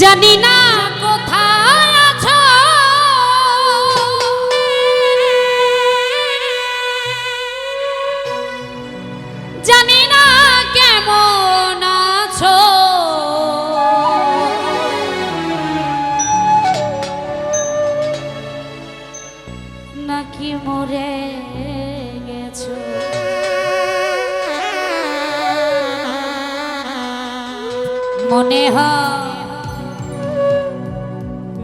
জানি না কোথায় আছো। জানি না কেমন আছো। নাকি মোরে মনে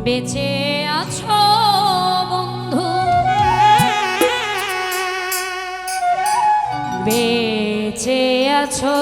বেঁচে আছো বন্ধু। বেঁচে আছো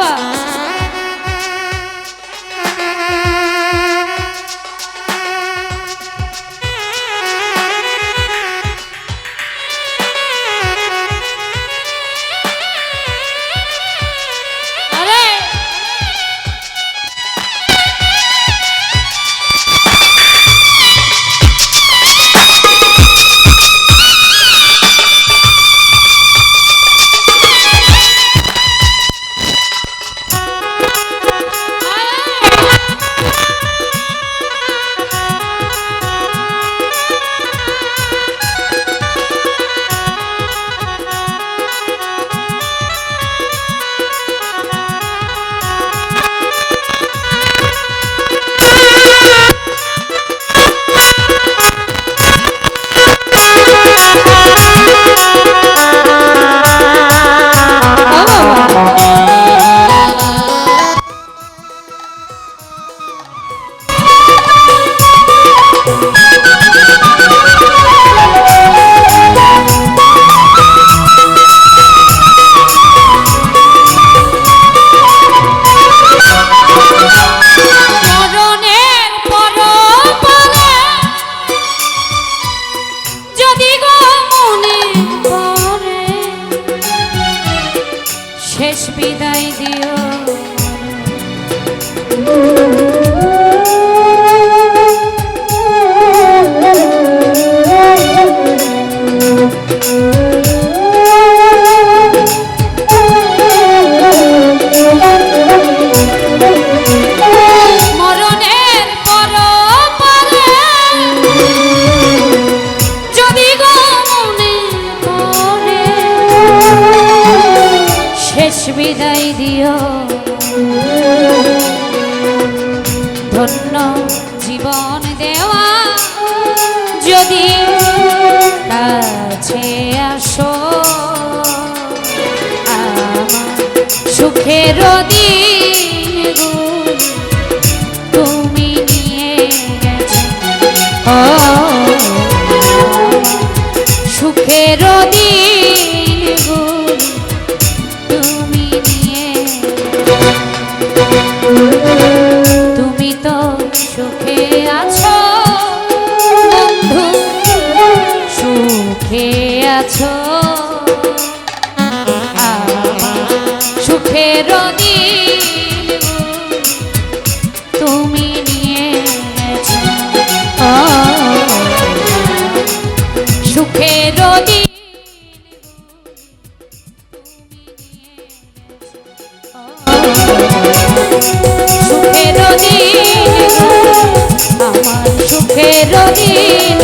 বাবা শেষ বিদায় দিও। ধন্য জীবন দেওয়া যদি কাছে আসো সুখের গেছো সুখের তুমি নিয়ে গেছো সুখের দিন সুখের দিন দিন।